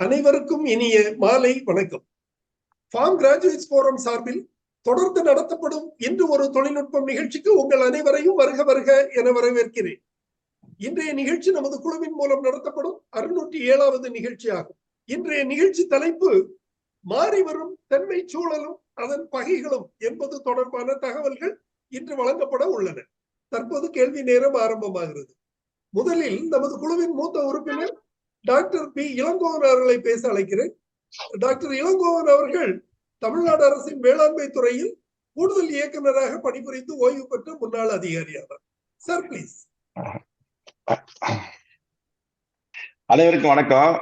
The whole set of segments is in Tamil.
அனைவருக்கும் இனிய மாலை வணக்கம். ஃபார்ம் கிராஜுவேட்ஸ் போரம் சார்பில் தொடர்ந்து நடத்தப்படும் இன்று ஒரு தொழில்நுட்பம் நிகழ்ச்சிக்கு உங்கள் அனைவரையும் வருக வருக என வரவேற்கிறேன். இன்றைய நிகழ்ச்சி நமது குழுவின் மூலம் நடத்தப்படும் அறுநூற்றி ஏழாவது நிகழ்ச்சி ஆகும் இன்றைய நிகழ்ச்சி தலைப்பு மாறி வரும் தன்மை சூழலும் அதன் பகைகளும் என்பது தொடர்பான தகவல்கள் இன்று வழங்கப்பட உள்ளன. தற்போது கேள்வி நேரம் ஆரம்பமாகிறது. முதலில் நமது குழுவின் மூத்த உறுப்பினர் டாக்டர் பி. இளங்கோவன் அவர்களை பேச அழைக்கிறேன். டாக்டர் இளங்கோவன் அவர்கள் தமிழ்நாடு அரசின் வேளாண்மை துறையில் கூடுதல் இயக்குநராக பணிபுரிந்து ஓய்வு பெற்ற முன்னாள் அதிகாரியானார் சார் பிளீஸ் அனைவருக்கும் வணக்கம்.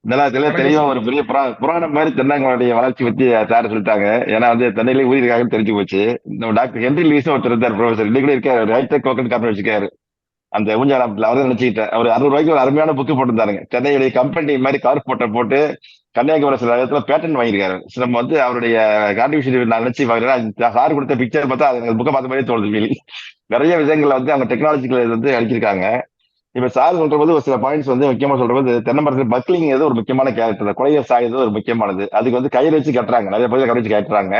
நல்லா தெளிவா ஒரு பெரிய புரா- புராணம் மாதிரி தென்னங்களுடைய வளர்ச்சி பத்தி சார் சொல்லிட்டாங்க. ஏன்னா வந்து தென்னையிலே ஊழியர்காக தெரிஞ்சு போச்சு. நம்ம டாக்டர் ஹென்ரி லீஸ் ஒருத்தர் இருந்தார் ப்ரொஃபசர் இன்னைக்கு இருக்காரு. ஹைடெக் கோக்கன் கம்பெனி வச்சிருக்காரு. அந்த ஊஞ்சாராமத்துல அவரே நினைச்சுக்கிட்டேன். அவர் அறுபது ரூபாய்க்கு ஒரு அருமையான புக்கு போட்டிருந்தாருங்க. சென்னையுடைய கம்பெனி மாதிரி கவர் போட்ட போட்டு கன்னியாகுமரி சில இடத்துல பேட்டன் வாங்கியிருக்காரு. So நம்ம வந்து அவருடைய கான்ட்ரிபியூஷன் நான் நினைச்சு பாக்குறேன் சார் கொடுத்த பிக்சர் பார்த்தா அது புக்கை பார்த்த மாதிரி தோணுது மீலி நிறைய விஷயங்களை வந்து அவங்க டெக்னாலஜிக்கல் வந்து அழிச்சிருக்காங்க இப்ப சார் சொல்ற போது ஒரு சில பாயிண்ட்ஸ் வந்து முக்கியமா சொல்ற போது தென்னை மரத்தில் பக்லிங் ஏதோ ஒரு முக்கியமான கேரக்டர் குழைய சாயது ஒரு முக்கியமானது. அதுக்கு வந்து கயிறு வச்சு கட்டுறாங்க. நிறைய பகுதியில் கயிறு வச்சு கட்டுறாங்க.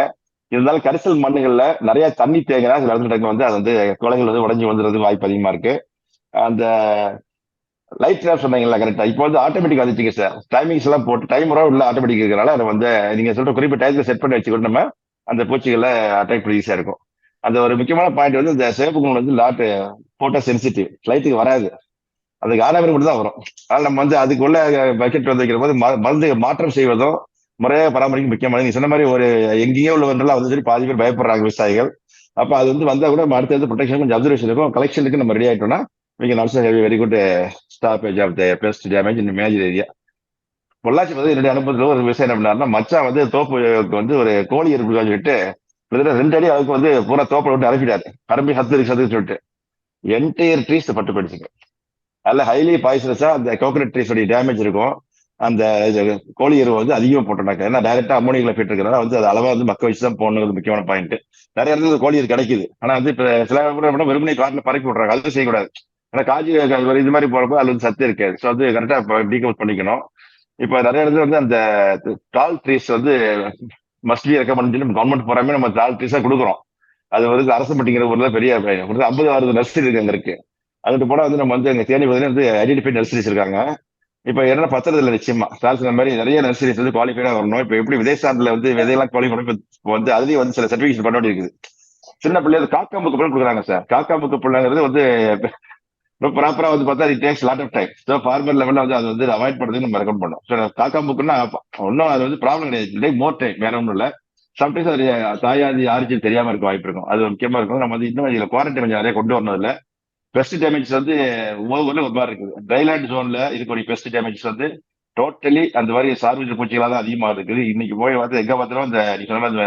இருந்தாலும் கரிசல் மண்ணுகள்ல நிறைய தண்ணி தேங்கினா சில இடத்துல வந்து அது வந்து குலைகள் வந்து உடஞ்சி வந்துடுறது வாய்ப்பு அதிகமா இருக்கு. அந்த லைட் ட்ராப் சொன்னீங்களா கரெக்டா இப்போ வந்து ஆட்டோமேட்டிக் வந்துச்சுங்க சார் டைமிங்ஸ் எல்லாம் போட்டு டைமரோ உள்ள ஆட்டோமேட்டிக் இருக்கிறனால அதை வந்து நீங்க சொல்ற குறிப்பிட்ட டைத்துல செட் பண்ணி வச்சுக்கிட்டு நம்ம அந்த பூச்சிகளை அட்டாக் பண்ணி ஈஸியா இருக்கும். அந்த ஒரு முக்கியமான பாயிண்ட் வந்து இந்த சிவப்பு கூட வந்து லாட்டு போட்டோ சென்சிட்டிவ் லைட்டுக்கு வராது. அதுக்கு ஆறாவது மட்டும் தான் வரும். அதனால நம்ம வந்து அதுக்குள்ள பக்கெட் வந்து வைக்கிற போது ம- மருந்து மாற்றம் செய்வதும் முறையாக பராமரிக்க முக்கியமானது. நீங்க சொன்ன மாதிரி ஒரு எங்கேயோ உள்ளவங்கலாம் வந்து சரி பாதி பேர் பயப்படுறாங்க விவசாயிகள். அப்போ அது வந்து வந்தால் கூட நம்ம அடுத்தது ப்ரொடெக்ஷன் கொஞ்சம் அப்சர்வேஷன் இருக்கும் கலெக்ஷனுக்கு நம்ம ரெடி ஆகிட்டோம்னா we can also have a very good uh, stoppage of the pest damage in the major area. Pollachi வந்து என்னுடைய அனுபவத்தில் ஒரு விஷயம் என்ன பண்ணாருன்னா மச்சான் வந்து தோப்புக்கு வந்து ஒரு கோழி எருப்பு சொல்லிட்டு கிட்டத்தட்ட ரெண்டு அடி அதுக்கு வந்து பூரா தோப்பை விட்டு அனுப்பிட்டாரு. பரம்பி சத்து இருக்கு சத்துக்கு சொல்லிட்டு. என்டையர் ட்ரீஸ் பட்டு போயிடுச்சுங்க அதில் ஹைலி பாய்சனஸா அந்த கோகனட் ட்ரீஸோடைய டேமேஜ் இருக்கும். அந்த இது கோழி எருவை வந்து அதிகமா போட்டோம்னாக்க ஏன்னா டைரக்டா அமோனியில் போயிட்டு இருக்கிறனால வந்து அது அளவா வந்து மக்க வச்சு தான் போகணுங்கிறது முக்கியமான பாயிண்ட் நிறைய இடத்துல கோழி எரு கிடைக்குது. ஆனா வந்து இப்போ சில பேர் என்ன காட்டில் பறக்கி விடுறாங்க. அது செய்யக்கூடாது. ஆனா காஜி இது மாதிரி போறப்போ அது வந்து சத்து இருக்காது. ஸோ அது கரெக்டா டீகவுட் பண்ணிக்கணும். இப்ப நிறைய இடத்துல வந்து அந்த டால் ட்ரீஸ் வந்து மஸ்ட் பி ரெக்கமெண்ட் சொல்லி கவர்மெண்ட் போறாமே நம்ம டால் ட்ரீஸா கொடுக்குறோம். அது வந்து அரசு பட்டிங்கிற ஊர்ல பெரிய ஒரு ஐம்பது அறுபது நர்சரி இருக்கு அங்க இருக்கு. அதுக்கு போனா வந்து நம்ம வந்து அங்க தேனி பகுதியில வந்து ஐடென்டிஃபை நர்சரிஸ் இருக்காங்க. இப்ப என்ன பத்திரத்துல இல்லை நிச்சயமா. சார் சொன்ன மாதிரி நிறைய நர்சரிஸ் வந்து குவாலிஃபைடா வரணும். இப்ப எப்படி விதைசார்ல வந்து விதையெல்லாம் குவாலிஃபை வந்து அதுலயும் வந்து சில சர்டிபிகேஷன் பண்ண வேண்டியிருக்குது சின்ன பிள்ளைங்க காக்கா புக்கு பிள்ளை கொடுக்குறாங்க சார். காக்காம்புக்கு பிள்ளைங்கிறது வந்து ப்ராப்பரா வந்து பார்த்தா it takes lot of time so farmer லெவல்ல வந்து அது வந்து அவாய்ட் பண்றதுக்கு நம்ம ரெக்கமெண்ட் பண்ணோம் ஸோ காக்கா புக்குன்னா ஒன்றும் அது வந்து ப்ராப்ளம் கிடையாது. டேக் மோர் டைம் வேற ஒன்றும் இல்லை. சம்டைம்ஸ் அது தாயாதி ஆரிஜின் தெரியாம இருக்க வாய்ப்பு இருக்கும். அது முக்கியமா இருக்கும். நம்ம வந்து இன்னும் இதில் குவாரண்டைன் கொஞ்சம் நிறைய கொண்டு வரணும் இல்லை பெஸ்ட் டேமேஜ் வந்து ஒவ்வொரு ஊர்ல ஒரு மாதிரி இருக்குது. ட்ரைலாண்ட் ஜோன்ல இருக்கக்கூடிய பெஸ்ட் டேமேஜ் வந்து டோட்டலி அந்த மாதிரி சார்பிஜ பூச்சிகளாக தான் அதிகமாக இருக்குது. இன்னைக்கு போய் பார்த்து எங்க பார்த்தாலும் அந்த நீ சொன்ன அந்த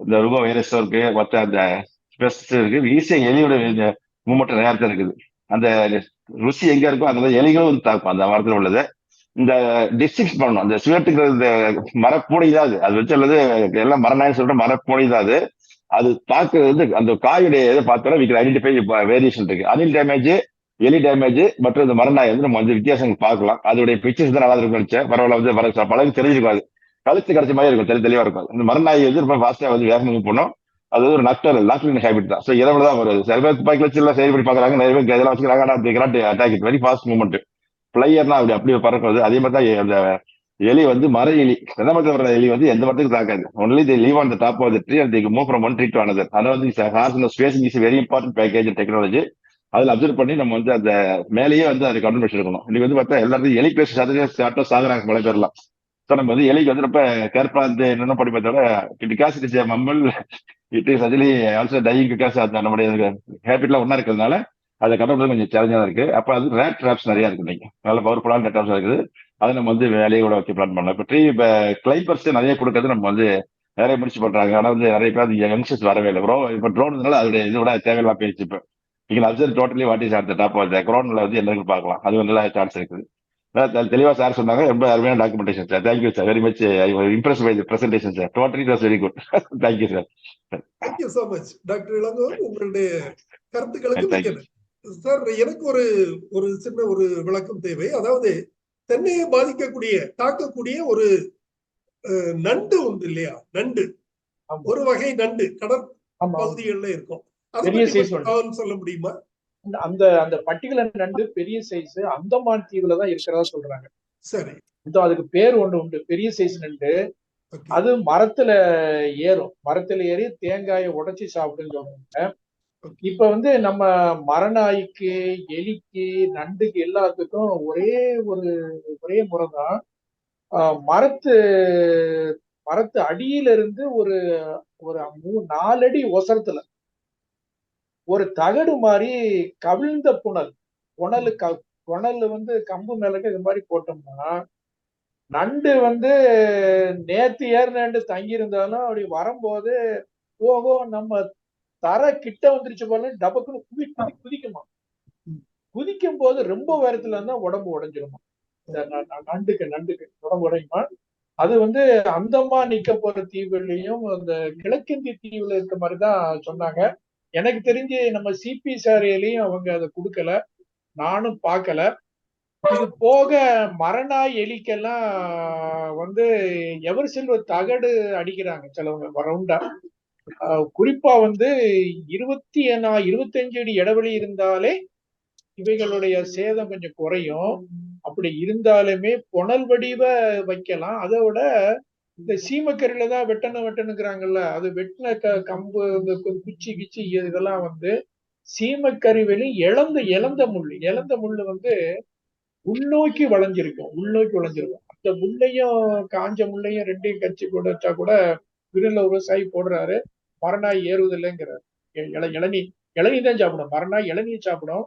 இந்த ருபோ வைரஸ் இருக்கு மற்ற அந்த பெஸ்ட் இருக்கு. ஈஸியாக எலியோட மூமெண்ட் நேரத்தில் இருக்குது. அந்த ருசி எங்க இருக்கோ அந்த எலிகளும் வந்து தாக்கும் அந்த மரத்துல உள்ளது. இந்த டிஸ்டிக்ஸ் பண்ணணும். அந்த சிவட்டுக்கு இந்த மரப்பூனை தான் அது. அது வச்சு அல்லது எல்லாம் மரநாய் சொல்ற மரப்பூனை தான் அது. அது தாக்குறது வந்து அந்த காயுடைய இதை பார்த்தோம்னா விக்கிற ஐடென்டிஃபை வேரியேஷன் இருக்கு. அனில் டேமேஜ் எலி டேமேஜ் மற்றும் இந்த மரநாய் வந்து நம்ம வந்து வித்தியாசங்கள் பார்க்கலாம். அதோடைய பிக்சர்ஸ் தான் நல்லா இருக்கும் நினைச்சேன். பரவாயில்ல வந்து வர பழகு தெரிஞ்சிருக்காது கழுத்து கிடைச்ச மாதிரி இருக்கும் தெளி தெளிவா இருக்கும். இந்த மரநாய் வந்து ரொம்ப ஃபாஸ்டா வந்து வேகமாக போனோம் பண்ணும் அது ஒரு நக்டரல் லாக்லின் ஹேபிட் தான். ஸோ இரவுல தான் வருது சில பேர் துப்பாக்கி வச்சு எல்லாம் செயல்படி பார்க்கறாங்க. நிறைய பேர் இதெல்லாம் வச்சுக்கிறாங்க. ஆனால் attack it very fast movement பிளையர்னா அப்படி அப்படியே பறக்கிறது. அதே மாதிரி தான் அந்த எலி வந்து மர எலி. தென்னை மரத்தில் வர எலி வந்து எந்த மரத்துக்கு தாக்காது. Only the leave on the top of the tree and move from one tree to another அதாவது வந்து horse spacing is very important package technology அதில் அப்சர்வ் பண்ணி நம்ம வந்து அந்த மேலேயே வந்து அது கவனம் வச்சிருக்கணும். இன்னைக்கு வந்து பார்த்தா எல்லாத்தையும் எலி பேச சாதனை சாப்பிட்டா சாகுறாங்க மழை பேர்லாம் ஸோ நம்ம வந்து எலிக்கு வந்து ரொம்ப கேர்ஃபுல்லா வந்து என்னென்ன படி பார்த்தோட because is mammal it is அதிலி also dying because அந்த நம்முடைய ஹேபிட்லாம் ஒன்றா இருக்கிறதுனால அதை கட்டுறது கொஞ்சம் சேலஞ்சாக இருக்கு. அப்போ அது ரேட் ட்ராப்ஸ் நிறைய இருக்கு நீங்கள் நல்ல பவர்ஃபுல்லான ரேட் ட்ராப்ஸ் இருக்குது. அதை நம்ம வந்து வேலையை கூட வச்சு பிளான் பண்ணலாம். இப்போ ட்ரீ இப்போ கிளைம்பர்ஸ் நிறைய கொடுக்கறது நம்ம வந்து நிறைய முடிச்சு பண்றாங்க. ஆனால் வந்து நிறைய பேர் யங்ஸ்டர்ஸ் வரவே இல்லை. ப்ரோ இப்போ ட்ரோன்றதுனால அதோட இது கூட தேவையில்லாம் போயிடுச்சு இப்போ. நீங்கள் observe totally what is top of க்ரோனில் வந்து என்ன பார்க்கலாம். அது நல்லா சான்ஸ் இருக்குது. தெளிவா சார் சொன்னாங்க. ரொம்ப அருமையான documentation sir thank you sir very much I impress by presentation sir totally was very good thank you sir thank you so much doctor Ilangovan உங்களுடைய கருத்துக்களுக்கு Thank மிக்க நன்றி. சார் எனக்கு ஒரு ஒரு சின்ன ஒரு விளக்கம் தேவை. அதாவது தென்னையை பாதிக்கக்கூடிய தாக்கக்கூடிய ஒரு நண்டு உண்டு இல்லையா? நண்டு. ஒரு வகை நண்டு கடற் ஆமா. பகுதிகள்ல இருக்கும். அதை சொல்ல முடியுமா? அந்த- அந்த பர்டிகுலர் நண்டு பெரிய சைஸ் அந்தமான் தீவுல தான் இருக்கிறதா சொல்றாங்க. சரி. இதோ அதுக்கு பேர் ஒண்ணு உண்டு. பெரிய சைஸ் நண்டு. அது மரத்துல ஏறும். மரத்துல ஏறி தேங்காயை உடைச்சி சாப்பிடுன்னு சொல்றாங்க. இப்ப வந்து நம்ம மரநாய்க்கு எலிக்கு நண்டுக்கு எல்லாத்துக்கும் ஒரே ஒரு ஒரே முறைதான். ஆஹ் மரத்து மரத்து அடியில இருந்து ஒரு ஒரு மூ நாலடி ஒசரத்துல ஒரு தகடு மாதிரி கவிழ்ந்த புனல். புனலு க புனல் வந்து கம்பு மேலக்கு இது மாதிரி போட்டோம்னா நண்டு வந்து நேத்து ஏறினண்டு தங்கி இருந்தாலும் அப்படி வரும்போது ஓஹோ நம்ம தர கிட்ட வந்துருச்சு போல டபக்குன்னு குதி குதி குதிக்குமா? குதிக்கும் போது ரொம்ப உயரத்துல இருந்தா உடம்பு உடஞ்சிருமா? இந்த ந- நண்டுக்கு நண்டுக்கு உடம்பு உடையுமா? அது வந்து அந்தமா நிக்க போற தீவுலையும் அந்த கிழக்கிந்திய தீவுல இருக்க மாதிரிதான் சொன்னாங்க. எனக்கு தெரிஞ்சு நம்ம சிபி சாரையிலையும் அவங்க அதை கொடுக்கல. நானும் பார்க்கல. இது போக மரணாய் எலிக்கெல்லாம் வந்து எவர் செல்வ தகடு அடிக்கிறாங்க சிலவங்க ரவுண்டா குறிப்பா வந்து இருபத்தி ஏன்னா இருபத்தஞ்சு அடி இடைவெளி இருந்தாலே இவைகளுடைய சேதம் கொஞ்சம் குறையும். அப்படி இருந்தாலுமே புனல் வடிவ வைக்கலாம். அதை விட இந்த சீமக்கரியில தான் வெட்டணும் வெட்டணுங்கிறாங்கல்ல அது வெட்டின க கம்பு இந்த கு- குச்சி கிச்சி இதெல்லாம் வந்து சீமக்கறி வெளி இழந்த இழந்த முள் இழந்த முள் வந்து உள்நோக்கி வளைஞ்சிருக்கும் உள்நோக்கி வளைஞ்சிருக்கும். அந்த முள்ளையும் காஞ்ச முள்ளையும் ரெண்டையும் கட்சி கூட வச்சா கூட விருல விவசாயி போடுறாரு மரணாய் ஏறுவது இல்லைங்கிறாரு இள இளநீ இளநீ தான் சாப்பிடும் மரணாய் இளநீர் சாப்பிடும்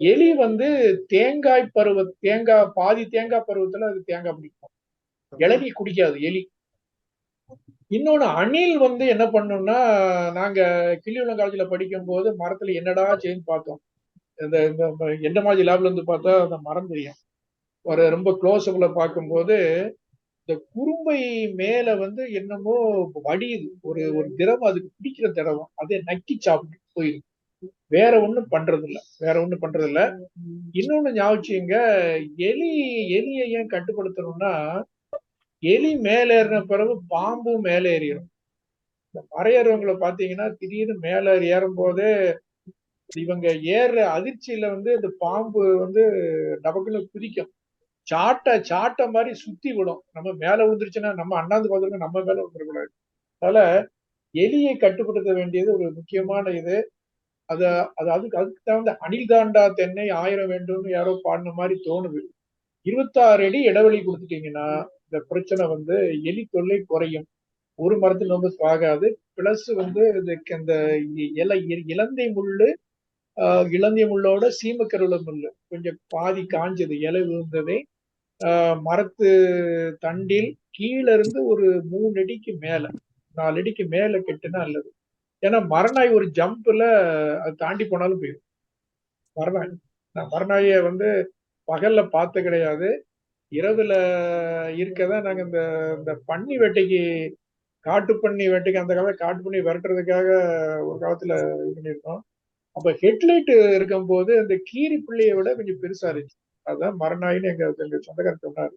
எலி வந்து தேங்காய் பருவ தேங்காய் பாதி தேங்காய் பருவத்துல அது தேங்காய் பிடிக்கும். இளநீ குடிக்காது எலி. இன்னொன்னு அணில் வந்து என்ன பண்ணும்னா நாங்க கிள்ளியுளம் காலேஜ்ல படிக்கும் போது மரத்துல என்னடா செய்யுன்னு பார்த்தோம். இந்த எந்த மாதிரி லேப்ல இருந்து பார்த்தா அந்த மரம் தெரியும். ஒரு ரொம்ப க்ளோஸ் அப்ல பார்க்கும்போது இந்த குறும்பை மேல வந்து என்னமோ வடியுது. ஒரு ஒரு திரவம் அதுக்கு பிடிக்கிற திரவம். அதை நக்கி சாப்பிட்டு போயிருக்கு வேற ஒண்ணும் பண்றது இல்ல வேற ஒண்ணும் பண்றது இல்ல இன்னொன்னு ஞாபகிங்க எலி எலியை ஏன் கட்டுப்படுத்தணும்னா எலி மேல ஏறின பிறகு பாம்பும் மேல ஏறிடும். இந்த மறையறவங்களை பாத்தீங்கன்னா திடீர்னு மேல ஏறும் போதே இவங்க ஏறுற அதிர்ச்சியில வந்து இந்த பாம்பு வந்து டபக்குன்னு குதிக்கும். சாட்டை சாட்டை மாதிரி சுத்தி விடும். நம்ம மேல விழுந்துருச்சுன்னா நம்ம அண்ணாந்து பார்த்துருக்க நம்ம மேல விழுந்துடக்கூடாது அதனால எலியை கட்டுப்படுத்த வேண்டியது ஒரு முக்கியமான இது. அத அது அதுக்கு அதுக்கு தகுந்த அணில் தாண்டா தென்னை ஆயிரம் வேண்டும்னு யாரோ பாடின மாதிரி தோணுது. இருபத்தாறு அடி இடைவெளி கொடுத்துட்டீங்கன்னா இந்த பிரச்சனை வந்து எலி தொல்லை குறையும். ஒரு மரத்தில் ரொம்ப ஆகாது பிளஸ் வந்து இதுக்கு இந்த இலை இலந்தை முள்ளு ஆஹ் இலந்தை முள்ளோட சீமக்கருள முள்ளு. கொஞ்சம் பாதி காஞ்சது இலை விழுந்ததே. ஆஹ் மரத்து தண்டில் கீழே இருந்து ஒரு மூணு அடிக்கு மேல நாலு அடிக்கு மேல கெட்டுனா நல்லது. ஏன்னா மரநாய் ஒரு ஜம்ப்ல அது தாண்டி போனாலும் போயிடும் மரநாய் நான் மரநாயை வந்து பகல்ல பார்த்து கிடையாது. இரவுல இருக்கதான் நாங்க இந்த இந்த பன்னி வேட்டைக்கு காட்டு பண்ணி வேட்டைக்கு அந்த காலத்துல காட்டு பண்ணி விரட்டுறதுக்காக ஒரு காலத்துல இது பண்ணியிருக்கோம். அப்ப ஹெட்லைட் இருக்கும் போது அந்த கீரி பிள்ளையை விட கொஞ்சம் பெருசா இருந்துச்சு. அதுதான் மரநாயின்னு எங்க எங்க சொந்தக்காரர் சொன்னாரு.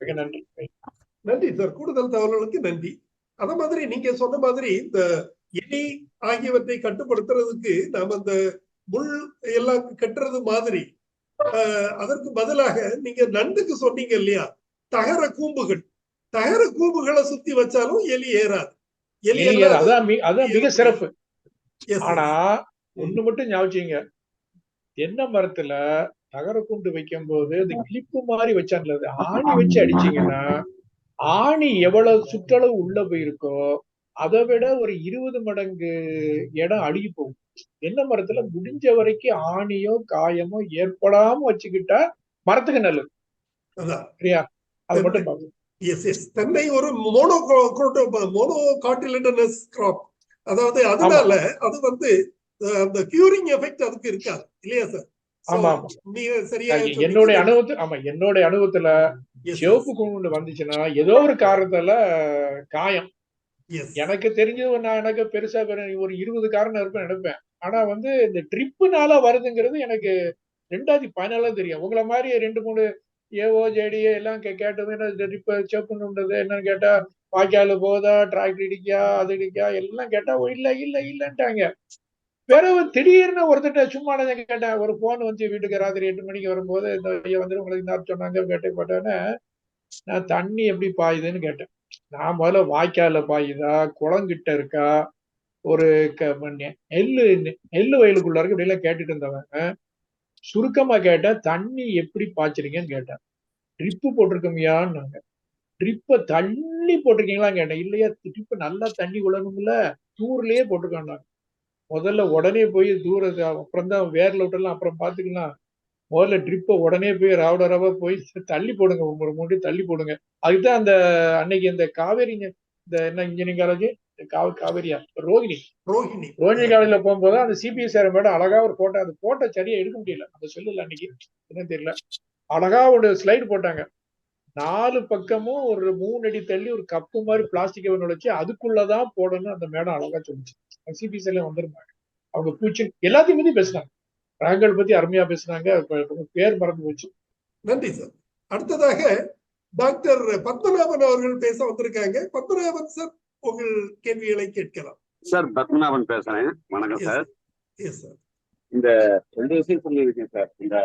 மிக நன்றி. நன்றி சார். கூடுதல் தகவல்களுக்கு நன்றி. அத மாதிரி நீங்க சொன்ன மாதிரி இந்த எலி ஆகியவற்றை கட்டுப்படுத்துறதுக்கு நாம அந்த முள் எல்லாம் கட்டுறது மாதிரி அதற்கு பதிலாக நீங்க நண்டுக்கு சொன்னீங்க இல்லையா? தகர கூம்புகள். தகர கூம்புகளை சுத்தி வச்சாலும் எலி ஏறாது. எலி அதான் அதான் மிக சிறப்பு. ஆனா ஒண்ணு மட்டும் ஞாபகிங்க தென்னை மரத்துல தகர கூண்டு வைக்கும் போது அது கிளிப்பு மாதிரி வச்சான்ல ஆணி வச்சு அடிச்சீங்கன்னா ஆணி எவ்வளவு சுற்றளவு உள்ள போயிருக்கோ அதை விட ஒரு இருபது மடங்கு இடம் அழுகி போகும். தென்னை மரத்துல முடிஞ்ச வரைக்கும் ஆணியோ காயமோ ஏற்படாம வச்சுக்கிட்டா மரத்துக்கு நல்லது. அதான். சரியா? அது மட்டும் எஸ் எஸ் தென்னை ஒரு மோனோ மோனோ காட்டிலிட்டனஸ் கிராப் அதாவது அதனால அது வந்து அந்த கியூரிங் எஃபெக்ட் அதுக்கு இருக்காது. இல்லையா சார் ஆமா, ஆமா. நீங்க சரியா என்னுடைய அனுபவத்து ஆமா என்னுடைய அனுபவத்துல சிவப்பு கூண்டு வந்துச்சுன்னா ஏதோ ஒரு காரணத்தால காயம். எனக்கு தெரிஞ்சது நான் எனக்கு பெருசா ஒரு இருபது காரணம் இருப்பேன் நினைப்பேன். ஆனா வந்து இந்த ட்ரிப்புனால வருதுங்கிறது எனக்கு ரெண்டாவது பதினாலாம் தெரியும். உங்களை மாதிரி ரெண்டு மூணு ஏஓ ஜேடிஏ எல்லாம் கே- கேட்டது என்ன ட்ரிப் செக் பண்ணுன்றது என்னன்னு கேட்டா வாய்க்கால போதா டிராக்டர் இடிக்கா அது இடிக்கா எல்லாம் கேட்டா "ஓ, இல்ல இல்ல இல்லன்ட்டாங்க. பிறகு திடீர்னு ஒருத்தட்ட சும்மா கேட்டேன் ஒரு போன் வந்து வீட்டுக்கு ராத்திரி எட்டு மணிக்கு வரும்போது இந்த ஐயா வந்து உங்களுக்கு இந்த சொன்னாங்க கேட்டேன் போட்டோன்னே நான் தண்ணி எப்படி பாயுதுன்னு கேட்டேன். நான் முதல்ல வாய்க்கால பாயுதா குளங்கிட்ட இருக்கா? ஒரு க- நெல்லு நெல்லு வயலுக்குள்ள இருக்கு எல்லாம் கேட்டுட்டு இருந்தவங்க சுருக்கமா கேட்டேன் தண்ணி எப்படி பாய்ச்சிருக்கீங்கன்னு கேட்டேன் ட்ரிப்பு போட்டிருக்கோங்கயான்னாங்க ட்ரிப்பை தள்ளி போட்டிருக்கீங்களா கேட்டேன். இல்லையா ட்ரிப்பு நல்லா தண்ணி விழணும்ல தூர்லயே போட்டிருக்காண்டாங்க முதல்ல உடனே போய் தூர அப்புறம் தான் வேர்ல விட்டலாம் அப்புறம் பாத்துக்கலாம் முதல்ல ட்ரிப்பை உடனே போய் ரவட ரவ போய் தள்ளி போடுங்க ஒரு மூடி தள்ளி போடுங்க. அதுதான் அந்த அன்னைக்கு இந்த காவேரி இந்த என்ன இன்ஜினியரிங் காலேஜ் காவேரியா? ரோகிணி. ரோஹிணி ரோஹிணி காலேஜ்ல போகும்போது அந்த சிபிஎஸ் சார் மேடம் அழகா ஒரு போட்டோ அந்த போட்டோ சரியா எடுக்க முடியல. அந்த சொல்லல அன்னைக்கு. என்ன தெரியல. அழகா ஒரு ஸ்லைடு போட்டாங்க. நாலு பக்கமும் ஒரு மூணு அடி தள்ளி ஒரு கப்பு மாதிரி பிளாஸ்டிக் வச்சு அதுக்குள்ளதான் போடணும் அந்த மேடம் அழகா சொல்லிச்சு. சிபிஎஸ் எல்லாம் வந்திருந்தாங்க. அவங்க பூச்சி எல்லாத்தையும் பத்தி பேசினாங்க. ரகங்கள் பத்தி அருமையா பேசினாங்க. பேர் மறந்து போச்சு. நன்றி சார். அடுத்ததாக டாக்டர் பத்மநாபன் அவர்கள் பேச வந்திருக்காங்க. பத்மநாபன் சார் உங்கள் கேள்விகளை கேட்கலாம். சார் பத்மநாபன் பேசுறேன். வணக்கம் சார். எஸ் சார் இந்த ரெண்டு விஷயம் சொல்லியிருக்கேன் சார். இந்த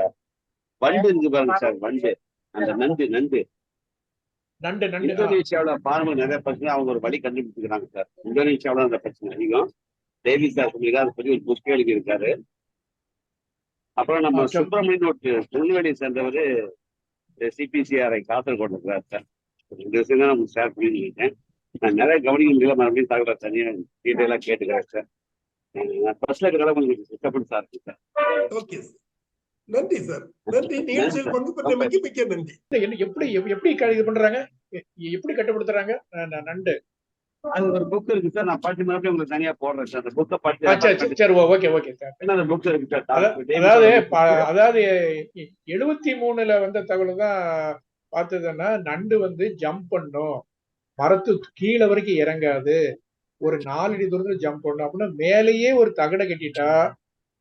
வண்டு இருக்கு பாருங்க சார் வண்டு. அந்த நண்டு நண்டு. நண்டு நண்டு. இந்தோனேஷியாவுல பார்மல் நிறைய பிரச்சனை. அவங்க ஒரு வழி கண்டுபிடிச்சிருக்காங்க சார். இந்தோனேஷியாவுல அந்த பிரச்சனை அதிகம். டேவிட் சார் சொல்லியிருக்காரு அதை பத்தி ஒரு எழுதி இருக்காரு அப்புறம் நம்ம. சுப்பிரமணியன் ஒரு திருநெல்வேலியை சேர்ந்தவர் சிபிசிஆரை காசர்கோடு இருக்கிறார் சார். இந்த விஷயம் தான் நமக்கு ஷேர் பண்ணியிருக்கேன் நான் நிறைய கவனிக்க முடியல மறுபடியும் தகவலை தனியாக டீட்டெயிலாக கேட்டுக்கிறேன் சார். நான் ஃபர்ஸ்ட்ல இருக்கிறதால கொஞ்சம் சார் இருக்கு சார். ஓகே சார் நன்றி சார் நன்றி. நிகழ்ச்சியில் பங்கு பெற்றமைக்கு மிக்க நன்றி. என்ன எப்படி எப்- எப்படி இது பண்றாங்க? எப்படி கட்டுப்படுத்துறாங்க? நண்டு. அது ஒரு புக் இருக்கு சார் நான் படிச்சு மறுபடியும் உங்களுக்கு தனியா போடுறேன் சார் அந்த புக்கை படிச்சு சரி ஓகே ஓகே சார் அந்த புக் இருக்கு சார் அதா- அதாவது அதாவது எழுபத்தி மூணுல வந்த தகவல் தான் பார்த்ததுன்னா நண்டு வந்து ஜம்ப் பண்ணும். மரத்து கீழே வரைக்கும் இறங்காது. ஒரு நாலு அடி தூரத்துல ஜம்ப் பண்ணும். அப்படின்னா மேலேயே ஒரு தகடை கட்டிட்டா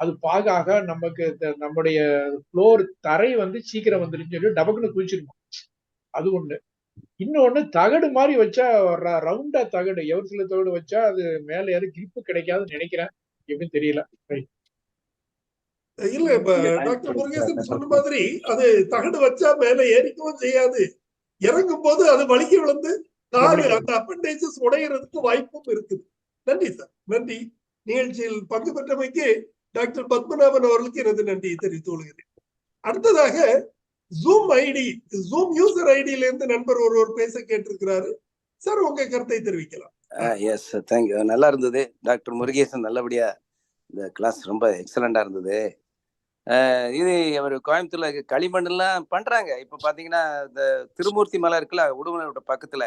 அது பாகாக நமக்கு நம்முடைய ஃப்ளோர் தரை வந்து சீக்கிரம் வந்துருன்னு சொல்லி டபக்குன்னு குதிச்சிருக்கும். அது ஒண்ணு. இன்னொன்னு தகடு மாதிரி வச்சா ரவுண்டா தகடு. எவர்சில தகடு வச்சா அது மேல யாரும் கிரிப்பு கிடைக்காதுன்னு நினைக்கிறேன். எப்படின்னு தெரியல. இல்ல இப்ப டாக்டர் முருகேசன் சொன்ன மாதிரி அது தகடு வச்சா மேல ஏறிக்கவும் செய்யாது. இறங்கும் போது அது வலிக்கு விழுந்து காலு அந்த அப்பண்டேஜஸ் உடையறதுக்கு வாய்ப்பும் இருக்குது. நன்றி சார் நன்றி. நிகழ்ச்சியில் பங்கு பெற்றமைக்கு டாக்டர் பத்மநாபன் அவர்களுக்கு எனது நன்றியை தெரிவித்துக் கொள்கிறேன். அடுத்ததாக ஜூம் ஐடி ஜூம் யூசர் ஐடியில இருந்து நண்பர் ஒருவர் பேச கேட்டிருக்கிறாரு. சார் உங்க கருத்தை தெரிவிக்கலாம். எஸ் தேங்க்யூ நல்லா இருந்தது. டாக்டர் முருகேசன் நல்லபடியா இந்த கிளாஸ் ரொம்ப எக்ஸலண்டா இருந்தது. இது அவர் கோயம்புத்தூர்ல களிமண்லாம் பண்றாங்க. இப்ப பாத்தீங்கன்னா இந்த திருமூர்த்தி மலை இருக்குல்ல உடுமலோட பக்கத்துல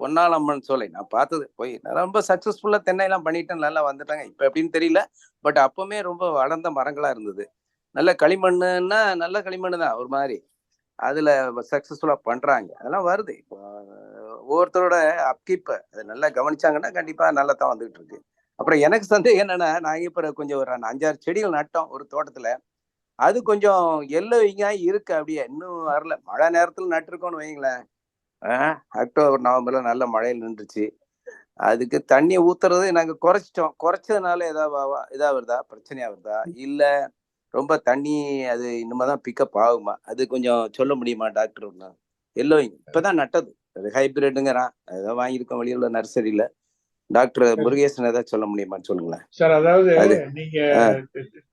பொன்னாளம்மன் சோலை. நான் பார்த்தது போய் நான் ரொம்ப சக்சஸ்ஃபுல்லா தென்னையெல்லாம் பண்ணிட்டு நல்லா வந்துட்டாங்க. இப்ப எப்படின்னு தெரியல பட் அப்பவுமே ரொம்ப வளர்ந்த மரங்களா இருந்தது. நல்ல களிமண்ணுன்னா நல்ல களிமண் தான் ஒரு மாதிரி. அதுல சக்சஸ்ஃபுல்லா பண்றாங்க. அதெல்லாம் வருது. இப்போ ஒவ்வொருத்தரோட அப்கீப்பை அதை நல்லா கவனிச்சாங்கன்னா கண்டிப்பா நல்லா தான் வந்துகிட்டு இருக்கு அப்புறம் எனக்கு சந்தேகம் என்னன்னா நாங்கள் இப்போ கொஞ்சம் ஒரு அஞ்சாறு செடிகள் நட்டோம் ஒரு தோட்டத்துல. அது கொஞ்சம் எல்லோவிங்க இருக்கு அப்படியே இன்னும் வரல. மழை நேரத்துல நட்டிருக்கோம்னு வைங்களேன் அக்டோபர் நவம்பர்ல நல்ல மழையில் நின்றுச்சு. அதுக்கு தண்ணியை ஊத்துறது நாங்க குறைச்சிட்டோம். குறைச்சதுனால ஏதாவது ஆவா- இதா வருதா பிரச்சனையா வருதா? இல்லை ரொம்ப தண்ணி அது இனிமே தான் பிக்கப் ஆகுமா? அது கொஞ்சம் சொல்ல முடியுமா டாக்டர் எல்லோவிங் இப்பதான் நட்டது. அது ஹைபிரிட்டுங்கிறான் அதான் வாங்கியிருக்கோம் வெளியில் உள்ள நர்சரியில டாக்டர் முருகேசன் ஏதாவது சொல்ல முடியுமான்னு சொல்லுங்களேன். சார் அதாவது அது, நீங்க.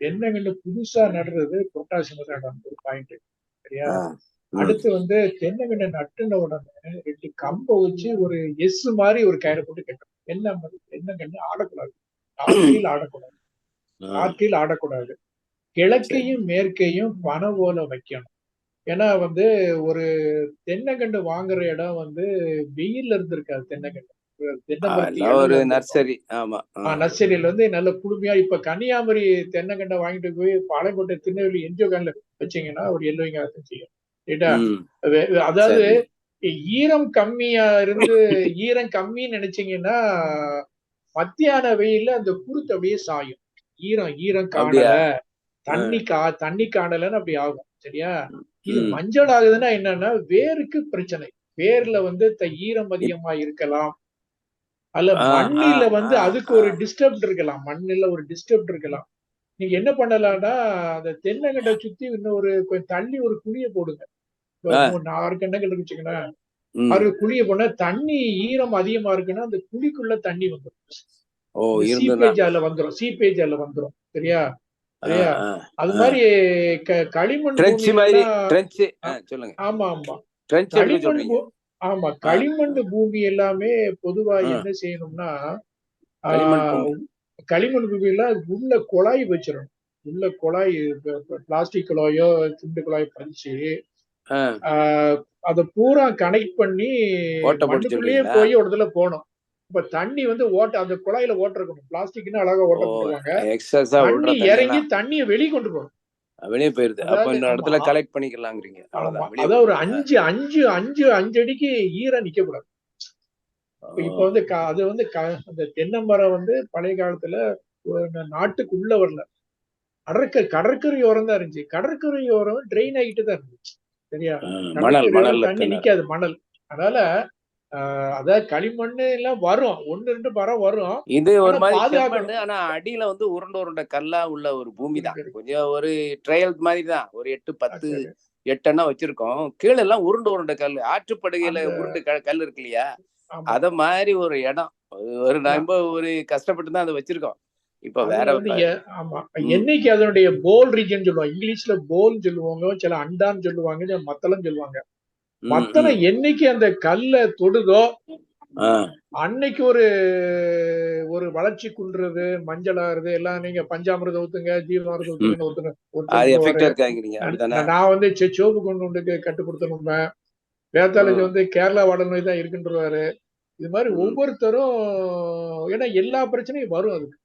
தென்னங்கண்டு புதுசா நடுறது பொட்டாசியம் தான் ஒரு பாயிண்ட் சரியா. அடுத்து வந்து தென்னங்கண்டு நட்டுன உடனே ரெண்டு கம்பை வச்சு ஒரு எஸ் மாதிரி ஒரு கயிறை போட்டு கட்டணும். தென்னை மரம் தென்னங்கண்டு ஆடக்கூடாது. காற்றில் ஆடக்கூடாது. ஆ, காற்றில் ஆடக்கூடாது. கிழக்கையும் மேற்கையும் பனை போல வைக்கணும். ஏன்னா வந்து ஒரு தென்னங்கண்டு வாங்குற இடம் வந்து வெயில்ல இருந்திருக்காது தென்னங்கண்டு ஒரு. நர்சரி ஆமா நர்சரியில வந்து நல்ல குளுமையா இப்ப கன்னியாகுமரி தென்னங்கண்டை வாங்கிட்டு போய் பாளையங்கோட்டை திருநெல்வேலி என்ஜிஓ கேன்ல வச்சீங்கன்னா ஒரு எல்லோயிங்க செய்யும். ரைட்டா? ம், வே- வே- அதாவது. ஈரம் கம்மியா இருந்து ஈரம் கம்மின்னு நினைச்சீங்கன்னா மத்தியான வெயில்ல அந்த குருத்து அப்படியே சாயும். ஈரம் ஈரம் காணல. அப்படியா? தண்ணி கா தண்ணி காணலன்னு அப்படி ஆகும் சரியா? இது. மஞ்சள் ஆகுதுன்னா என்னன்னா வேருக்கு பிரச்சனை. வேர்ல வந்து ஈரம் அதிகமா இருக்கலாம். அல்ல மண்ணில வந்து அதுக்கு ஒரு டிஸ்டர்ப் இருக்கலாம். மண்ணில ஒரு டிஸ்டர்ப் இருக்கலாம். நீங்க என்ன பண்ணலாம்னா அந்த தென்னங்கட்டை சுத்தி இன்னும் ஒரு கொஞ்சம் தள்ளி ஒரு குழிய போடுங்க. ஆறு கண்டங்கள் இருக்குச்சுங்கன்னா. ஆறு குழிய போனா தண்ணி ஈரம் அதிகமா இருக்குன்னா அந்த குழிக்குள்ள தண்ணி வந்துடும் சீப்பேஜ் அதுல வந்துடும் சீப்பேஜ் அதுல வந்துடும் சரியா? அது. மாதிரி க- களிமண் ட்ரென்ச் மாதிரி பூமியெல்லாம் ட்ரென்ச் சொல்லுங்க. ஆமா ஆமா. ட்ரென்ச் ஆமா களிமண் பூமி எல்லாமே பொதுவா. என்ன செய்யணும்னா களிமண் பூமியில உள்ள குழாய் வச்சிடணும். உள்ள குழாய் பிளாஸ்டிக் குழாயோ துண்டு குழாய் பதிச்சு அதை பூரா கனெக்ட் பண்ணி மண்ணுக்குள்ளேயே? போய் ஒரு இடத்துல போகணும். இப்ப தண்ணி வந்து ஓட்ட அந்த குழாயில ஓட்ட இருக்கணும் பிளாஸ்டிக்னு அழகா ஓட்ட போடுவாங்க தண்ணி இறங்கி தண்ணியை வெளியே கொண்டு போகணும். வெளியே போயிருது. அப்ப இந்த இடத்துல. கலெக்ட் பண்ணிக்கலாங்கிறீங்க. அதான் ஒரு. அஞ்சு அஞ்சு அஞ்சு அஞ்சு அடிக்கு ஈரம் நிக்க கூடாது இப்ப வந்து அது வந்து அந்த தென்னை மரம் வந்து பழைய காலத்துல நாட்டுக்குள்ள வரல. கடற்கரை கடற்கரை ஓரம் தான் இருந்துச்சு. கடற்கரை ஓரம் ட்ரெயின் ஆகிட்டு தான் இருந்துச்சு. சரியா? மணல் மணல்ல தண்ணி. நிக்காது மணல். அதனால அதாவது களிமண் எல்லாம் வரும். ஒன்னு ரெண்டு மரம் வரும். இது ஒரு மாதிரி ஆனா அடியில வந்து உருண்டை உருண்டை கல்லா உள்ள ஒரு பூமி தான். கொஞ்சம் ஒரு ட்ரையல் மாதிரி தான். ஒரு எட்டு பத்து. எட்டெண்ணா வச்சிருக்கோம். கீழே எல்லாம் உருண்டை உருண்டை கல். ஆற்றுப்படுகையில உருண்டு கல் இருக்கு இல்லையா. அத மாதிரி ஒரு இடம். ஒரு- நம்ம ஒரு கஷ்டப்பட்டு தான் அதை வச்சிருக்கோம். இப்ப வேற ஆமா. என்னைக்கு அதனுடைய போல் ரீஜன் சொல்லுவாங்க இங்கிலீஷ்ல போல் சொல்லுவாங்க. சில அண்டான்னு சொல்லுவாங்க. சில மத்தளம் சொல்லுவாங்க. ம், மத்தளம் ம். என்னைக்கு அந்த கல்ல தொடுதோ அன்னைக்கு ஒரு ஒரு வளர்ச்சி குன்றது மஞ்சள் ஆறுது எல்லாம் நீங்க பஞ்சாமிரதம் ஊத்துங்க ஜீவாமிரதம் ஊத்துங்க நான் வந்து செ- சிவப்பு கொண்டு உண்டுக்கு கட்டு கொடுத்தனும்பேன் வேத்தாளஜி ம். வந்து கேரளா வாடல் நோய் தான் இருக்குன்றவாரு. இது மாதிரி. ஒவ்வொருத்தரும் ஏன்னா எல்லா பிரச்சனையும் வரும் அதுக்கு.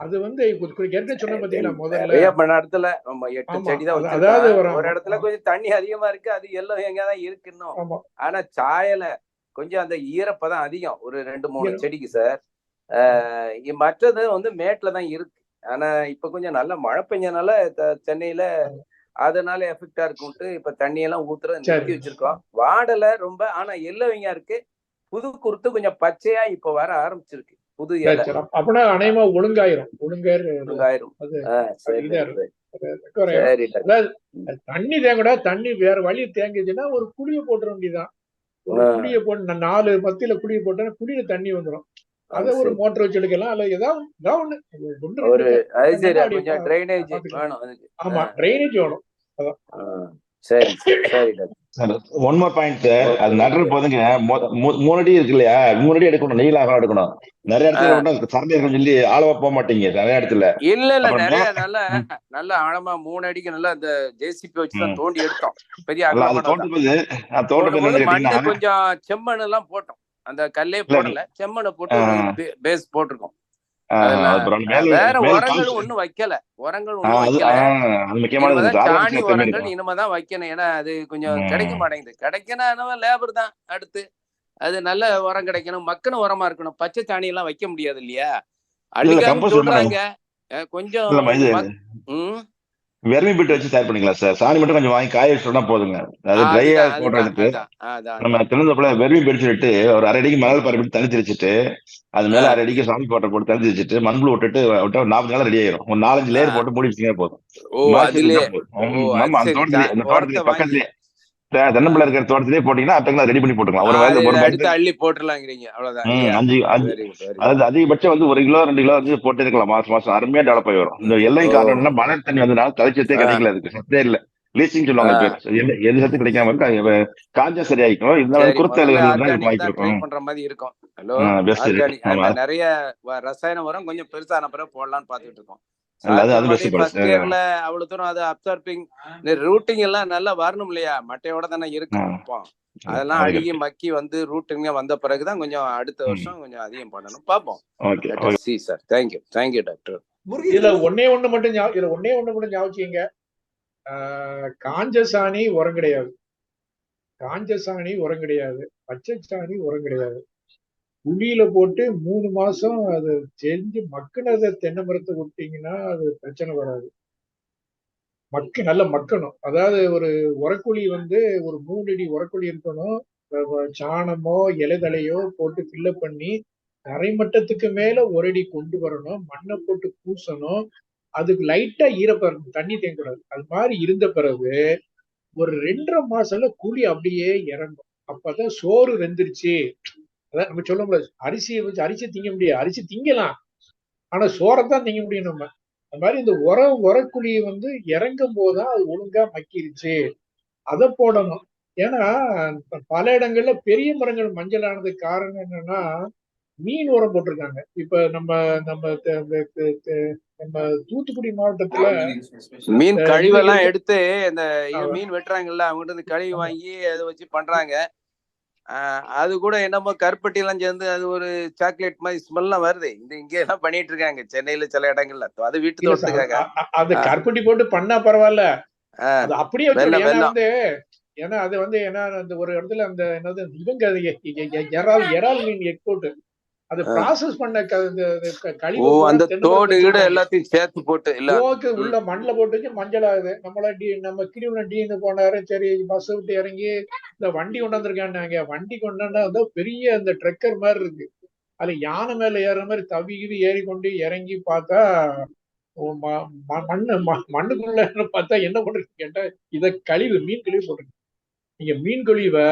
அது வந்து ஏற்கனவே சொன்ன பாத்தீங்களா முதல்ல? பண்ண இடத்துல எட்டு செடி தான் அது- அதாவது ஒரு- இடத்துல கொஞ்சம் தண்ணி அதிகமா இருக்கு அது எல்லாம் எங்க தான் இருக்கு இன்னும் ஆமா. ஆனா சாயல கொஞ்சம் அந்த ஈரப்பதம் அதிகம் ஒரு ரெண்டு மூணு. செடிக்கு சார் மற்றது வந்து மேட்ல தான் இருக்கு. ஆனா இப்ப கொஞ்சம் நல்ல மழை பெஞ்சனால சென்னையில அதனால எஃபெக்டா இருக்கும்ட்டு இப்ப தண்ணி எல்லாம் ஊத்துறது. நிறுத்தி வச்சிருக்கோம். வாடல ரொம்ப ஆனா எல்லவையா இருக்கு. புது குருத்து கொஞ்சம் பச்சையா இப்ப வர ஆரம்பிச்சிருக்கு. புது இலை. அப்படின்னா அநேகமா ஒழுங்காயிரும். ஒழுங்காயிரு ஒழுங்காயிரும். தண்ணி தேங்கடா தண்ணி வேற வழி தேங்குச்சுன்னா ஒரு குழிய போட்டுற ஆ. குழிய போட்டு நாலு மத்தியில குழிய போட்டா குழியில தண்ணி வந்துடும் அதை ஒரு. மோட்டர் வச்சு எடுக்கலாம். அல்ல ஏதாவது ஆமா ட்ரைனேஜ் வேணும். சரி சரி. ஒன் மோர் பாயிண்ட் சார் அது நடுற போதுங்க. மூணு அடி இருக்கு இல்லையா? மூணு அடி எடுக்கணும். நீல அகலம் எடுக்கணும். நிறைய இடத்துல சரண்டி சொல்லி ஆழமா போக மாட்டீங்க நிறைய இடத்துல. இல்ல இல்ல. நிறைய நல்ல நல்ல ஆழமா மூணு அடிக்கு நல்லா அந்த ஜேசிபி வச்சு தான். தோண்டி எடுத்தோம். பெரிய கொஞ்சம் செம்மண் எல்லாம் போட்டோம். அந்த கல்லே போடல. செம்மண்ணை போட்டு. பேஸ் போட்டிருக்கோம். ஒண்ணும் வைக்கல. உரங்கள் சாணி உரங்கள் இனிமேதான் வைக்கணும். ஏன்னா அது கொஞ்சம். கிடைக்க மாட்டேங்குது. கிடைக்கணும் லேபர் தான் அடுத்து. அது நல்ல உரம் கிடைக்கணும். மக்கின உரமா இருக்கணும். பச்சை சாணி எல்லாம் வைக்க முடியாது இல்லையா? அள்ளிக்காம சொல்றாங்க கொஞ்சம் வெர்மி பிட் வச்சு தயார் பண்ணிக்கலாம் சார் சாணி மட்டும் கொஞ்சம் வாங்கி காய வச்சுட்டா போதுங்க அது அதுதான், ட்ரையா போடுறதுக்கு. நம்ம திறந்தப்பல வெர்மி பிட் சொல்லிட்டு ஒரு அரை அடிக்கு மணல் பரப்பிட்டு தண்ணி தெளிச்சிட்டு அது மேல. அரை அடிக்கு சாமி போட்டை போட்டு தண்ணி தெளிச்சிட்டு மண்புழு விட்டுட்டு விட்டா ஒரு நாற்பது நாள் ரெடி ஆயிரும் ஒரு நாலஞ்சு லேயர். போட்டு மூடி வச்சுங்க போதும் ஆமா அந்த. தோட்டத்திலே. பக்கத்துலயே தென்னம்பிள்ளை இருக்கிற தோட்டத்திலே போட்டீங்கன்னா அப்ப ரெடி பண்ணி போட்டுக்கலாம். ஒரு வயது ஒரு அடுத்து அள்ளி போட்டுடலாங்கிறீங்க அவ்வளவுதான். அஞ்சு அஞ்சு அதாவது அதிகபட்சம் வந்து ஒரு கிலோ ரெண்டு கிலோ வந்து போட்டு இருக்கலாம் மாசம் மாசம் அருமையா டெவலப் ஆகி வரும். இந்த எல்லை ஓ. காரணம் என்னன்னா மழை தண்ணி வந்ததுனால தலைச்சத்தே. கிடைக்கல அதுக்கு. சத்தே இல்ல. லீச்சிங் சொல்லுவாங்க எது- சத்து கிடைக்காம இருக்கு காஞ்சா சரியாயிக்கும். இருந்தாலும் சரி குருத்தல் முதல்ல இருந்தா ஆர்கானிக் வாய்ப்பு தான் ட்ரை இருக்கும் பண்ற மாதிரி இருக்கும். நிறைய ரசாயன உரம் கொஞ்சம் பெருசான பிறகு போடலாம்னு பாத்துட்டு இருக்கோம். அவ்வளவு தூரம் அது அப்சர்பிங் இந்த ரூட்டிங் எல்லாம் நல்லா வரணும் இல்லையா? மட்டையோட தானே இருக்கு ஆ. இப்போ. அதெல்லாம் அது அழுகி மக்கி வந்து ரூட்டிங்க வந்த பிறகுதான் கொஞ்சம் அடுத்த. வருஷம் கொஞ்சம் அதிகம் பண்ணணும். பார்ப்போம். C sir thank you thank you doctor இதுல ஒன்னே ஒண்ணு மட்டும் இதுல ஒன்னே ஒண்ணு மட்டும் ஞாபகிங்க காஞ்ச சாணி உரம் கிடையாது. காஞ்ச சாணி உரம் கிடையாது. பச்சை சாணி உரம் கிடையாது. குழியில போட்டு மூணு மாசம் அது செஞ்சு மக்குனதை தென்னை மரத்தை விட்டீங்கன்னா அது பிரச்சனை வராது. மக்கு நல்ல மக்கணும். அதாவது ஒரு உரக்குழி வந்து ஒரு மூணு அடி உரக்குழி இருக்கணும். சாணமோ இலைதலையோ போட்டு ஃபில்லப் பண்ணி தரைமட்டத்துக்கு மேல ஒரு அடி கொண்டு வரணும். மண்ணை போட்டு பூசணும். அதுக்கு லைட்டா ஈரப்பறணும் தண்ணி தேங்கக்கூடாது. அது மாதிரி இருந்த பிறகு ஒரு ரெண்டரை மாசம்ல குழி அப்படியே இறங்கும். அப்பதான் சோறு வெந்துருச்சு. அதான் நம்ம சொல்ல முடியாது அரிசியை வச்சு அரிசி திங்க முடியாது. அரிசி திங்கலாம். ஆனா சோறைத்தான் திங்க முடியும் நம்ம. அது மாதிரி இந்த உர உரக்குழி வந்து இறங்கும் போதுதான் அது ஒழுங்கா மக்கிருச்சு. அதை போடணும். ஏன்னா பல இடங்கள்ல பெரிய மரங்கள் மஞ்சள் ஆனதுக்கு காரணம் என்னன்னா மீன் உரம் போட்டிருக்காங்க. இப்ப நம்ம நம்ம நம்ம தூத்துக்குடி மாவட்டத்துல மீன் கழிவெல்லாம் எடுத்து இந்த. மீன் வெட்டுறாங்கல்ல இருந்து கழிவு. வாங்கி அதை வச்சு பண்றாங்க. அது கூட என்னமோ கருப்பட்டி எல்லாம் சேர்ந்து அது ஒரு சாக்லேட் மாதிரி ஸ்மெல்லாம் வருது. இந்த இங்க எல்லாம் பண்ணிட்டு இருக்காங்க. சென்னையில சில இடங்கள்ல. அது வீட்டு தோட்டத்துக்காக அது. கருப்பட்டி போட்டு பண்ணா பரவாயில்ல. அப்படியே. வந்து ஏன்னா அது வந்து ஏன்னா அந்த ஒரு இடத்துல அந்த என்னது இவங்க இறால் இறால் மீன் எக்ஸ்போர்ட் அது. ப்ராசஸ் பண்ண கழிவு அந்த தோடு வச்சிருக்காங்க. எல்லாத்தையும் சேர்த்து போட்டு இல்ல? உள்ள மண்ணுல போட்டு மஞ்சள் ஆகுது நம்மள டி நம்ம கிரிவுல டீன்னு போனாரு. சரி பஸ் விட்டு இறங்கி இந்த வண்டி கொண்டாந்துருக்காங்க வண்டி கொண்டாந்தா வந்து பெரிய இந்த ட்ரெக்கர் மாதிரி இருக்கு. அது யானை மேல ஏறுற மாதிரி தவிகிது ஏறி கொண்டு இறங்கி பார்த்தா மண்ணு மண்ணுக்குள்ள பார்த்தா என்ன பண்றீங்க கேட்டா இத கழிவு மீன் கழிவு போட்டுருக்கு. நீங்க மீன் கழிவை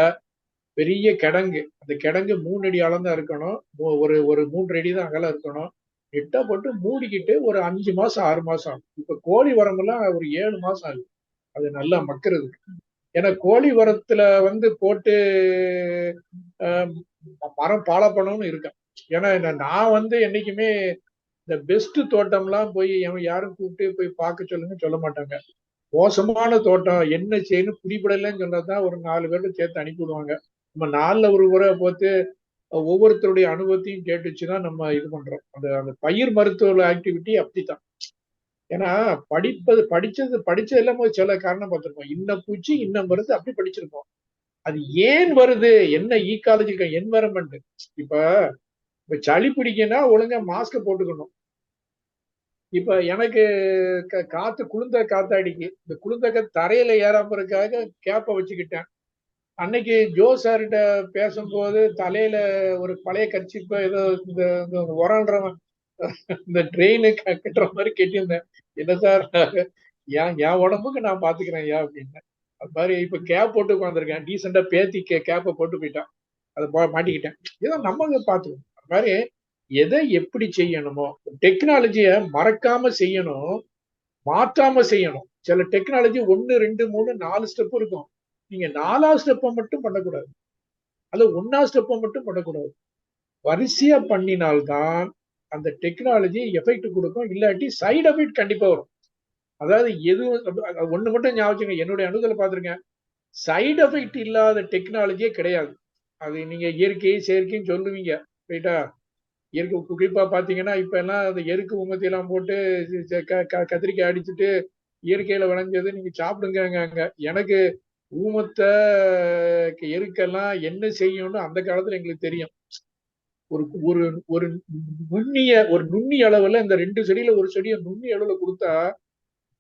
பெரிய கிடங்கு. அந்த கிடங்கு மூணு அடி அளந்தா இருக்கணும். மூ- ஒரு ஒரு மூன்று அடி தான் அகலம் இருக்கணும். நெட்டா போட்டு மூடிக்கிட்டு ஒரு அஞ்சு மாசம் ஆறு மாசம் ஆகும். இப்ப கோழி வரமெல்லாம் ஒரு ஏழு மாசம் ஆகுது. அது நல்லா மக்கிறது. ஏன்னா கோழி வரத்துல வந்து போட்டு ஆஹ், மரம் பாலப்பணும்னு இருக்கேன். ஏன்னா நான் வந்து என்னைக்குமே இந்த பெஸ்ட் தோட்டம்லாம் போய் யாரும் கூப்பிட்டு போய் பார்க்க சொல்லுங்க சொல்ல மாட்டாங்க. மோசமான தோட்டம். என்ன செய்யணும்? பிடிபடலைன்னு சொன்னதான் ஒரு நாலு பேர்கிட்ட சேர்த்து அனுப்பி விடுவாங்க. நம்ம நாளில் ஒரு முறை போத்து ஒவ்வொருத்தருடைய அனுபவத்தையும் கேட்டுச்சுதான் நம்ம இது பண்றோம். அந்த அந்த பயிர் மருத்துவ ஆக்டிவிட்டி அப்படித்தான். ஏன்னா படிப்பது படிச்சது படிச்சது எல்லாமே சில காரணம் பார்த்திருப்போம். இன்ன பூச்சி இன்ன மருந்து அப்படி படிச்சிருப்போம். அது ஏன் வருது? என்ன ஈக்காலஜி என்வரன்மெண்ட் இப்ப இப்ப சளி பிடிக்குன்னா ஒழுங்கா மாஸ்க போட்டுக்கணும். இப்ப எனக்கு க- காத்து குளிர்ந்த காத்தாடிக்கு. இந்த குளிர்ந்த தரையில ஏறாம இருக்காக வச்சுக்கிட்டேன். அன்னைக்கு ஜோ சார்கிட்ட பேசும்போது தலையில ஒரு பழைய கர்ச்சிப்ப ஏதோ இந்த இந்த இந்த ட்ரெயின் கட்டுற மாதிரி கட்டியிருந்தேன். என்ன சார்? ஏன் என் உடம்புக்கு நான் பாத்துக்கிறேன் ஏன் அப்படின்னு. அது மாதிரி இப்ப கேப் போட்டு உட்காந்துருக்கேன் டீசெண்டா பேத்தி கே கேப்பை போட்டு போயிட்டான். அதை மாட்டிக்கிட்டேன். இதை நம்ம பார்த்துக்கணும் அது மாதிரி எதை எப்படி செய்யணுமோ டெக்னாலஜிய மறக்காம செய்யணும் மாற்றாம செய்யணும். சில டெக்னாலஜி ஒன்னு ரெண்டு மூணு நாலு ஸ்டெப் இருக்கும். நீங்க நாலாவது ஸ்டெப்பை மட்டும் பண்ணக்கூடாது. அல்ல ஒன்னாவது ஸ்டெப்பை மட்டும் பண்ணக்கூடாது. வரிசையா பண்ணினால்தான் அந்த டெக்னாலஜி எஃபெக்ட் கொடுக்கும். இல்லாட்டி சைடு எஃபெக்ட் கண்டிப்பா வரும். அதாவது எதுவும் ஒண்ணு மட்டும் ஞாபகம் என்னுடைய அனுபவத்தில் பார்த்திருக்கேன். சைடு எஃபெக்ட் இல்லாத டெக்னாலஜியே கிடையாது. அது நீங்க இயற்கை செயற்கைன்னு சொல்லுவீங்க. ரைட்டா இயற்கை குறிப்பா பாத்தீங்கன்னா இப்ப எல்லாம் அந்த எருக்கு உமத்தி எல்லாம் போட்டு க- க- கத்திரிக்காய் அடிச்சுட்டு இயற்கையில விளைஞ்சது நீங்க சாப்பிடுங்க எனக்கு ஊமத்தை எருக்கெல்லாம் என்ன செய்யும்னு அந்த காலத்துல எங்களுக்கு தெரியும். ஒரு ஒரு ஒரு நுண்ணிய ஒரு நுண்ணி அளவுல இந்த ரெண்டு செடியில ஒரு செடியை நுண்ணி அளவுல கொடுத்தா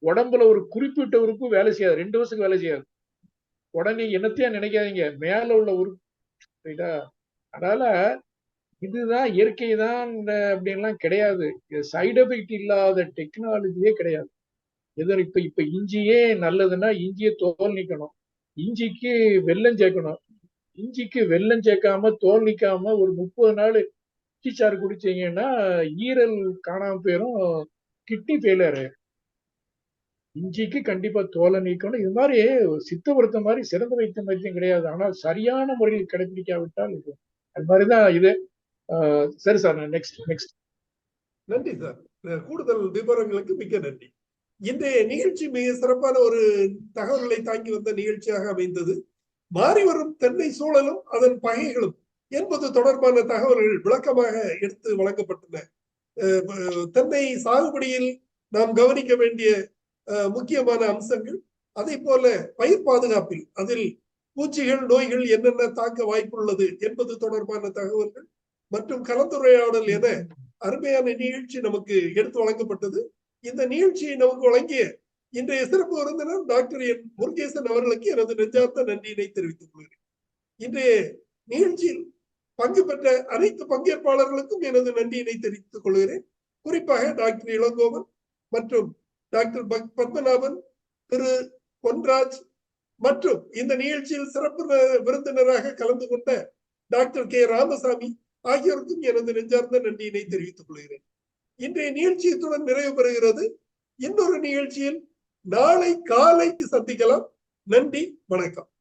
உடம்புல ஒரு குறிப்பிட்ட உறுப்பு வேலை செய்யாது. ரெண்டு வருஷத்துக்கு வேலை செய்யாது. உடனே என்னத்தையும் நினைக்காதீங்க. மேல உள்ள உறுப்பு ரைட்டா அதனால இதுதான் இயற்கை தான் அப்படின்லாம் கிடையாது. சைடு எஃபெக்ட் இல்லாத டெக்னாலஜியே கிடையாது. எது இப்ப இப்ப இஞ்சியே நல்லதுன்னா இஞ்சியை தோல் நீக்கணும். இஞ்சிக்கு வெல்லம் சேர்க்கணும். இஞ்சிக்கு வெல்லம் சேர்க்காம தோல் நீக்காம ஒரு முப்பது நாள் இஞ்சி சாறு குடிச்சீங்கன்னா ஈரல் காணாம போயிடும் கிட்னி ஃபெயிலியர் இஞ்சிக்கு கண்டிப்பா தோலை நீக்கணும். இது மாதிரி சித்த மாதிரி சிறந்த வைத்தியம் வைத்தியம் கிடையாது. ஆனால் சரியான முறையில் கடைபிடிக்காவிட்டால் இது அது மாதிரிதான் இது. ஆஹ் சரி சார் நெக்ஸ்ட் நெக்ஸ்ட் நன்றி சார். கூடுதல் விவரங்களுக்கு மிக்க நன்றி. இன்றைய நிகழ்ச்சி மிக சிறப்பான ஒரு தகவல்களை தாங்கி வந்த நிகழ்ச்சியாக அமைந்தது. மாறி வரும் தென்னை சூழலும் அதன் பகைகளும் என்பது தொடர்பான தகவல்கள் விளக்கமாக எடுத்து வழங்கப்பட்டன. தென்னை சாகுபடியில் நாம் கவனிக்க வேண்டிய அஹ், முக்கியமான அம்சங்கள் அதே போல பயிர் பாதுகாப்பில் அதில் பூச்சிகள் நோய்கள் என்னென்ன தாக்க வாய்ப்புள்ளது என்பது தொடர்பான தகவல்கள் மற்றும் கலந்துரையாடல் என அருமையான நிகழ்ச்சி நமக்கு எடுத்து வழங்கப்பட்டது. இந்த நிகழ்ச்சியை நமக்கு வழங்கிய இன்றைய சிறப்பு விருந்தினர் டாக்டர் என் முருகேசன் அவர்களுக்கு எனது நெஞ்சார்ந்த நன்றியினை தெரிவித்துக் கொள்கிறேன். இன்றைய நிகழ்ச்சியில் பங்கு பெற்ற அனைத்து பங்கேற்பாளர்களுக்கும் எனது நன்றியினை தெரிவித்துக் கொள்கிறேன். குறிப்பாக டாக்டர் இளங்கோவன் மற்றும் டாக்டர் பக்- பத்மநாபன் திரு பொன்ராஜ் மற்றும் இந்த நிகழ்ச்சியில் சிறப்பு விருந்தினராக கலந்து கொண்ட டாக்டர் கே. ராமசாமி ஆகியோருக்கும் எனது நெஞ்சார்ந்த நன்றியினை தெரிவித்துக் கொள்கிறேன். இன்றைய நிகழ்ச்சி இத்துடன் நிறைவு பெறுகிறது. இன்னொரு நிகழ்ச்சியில் நாளை காலைக்கு சந்திக்கலாம். நன்றி வணக்கம்.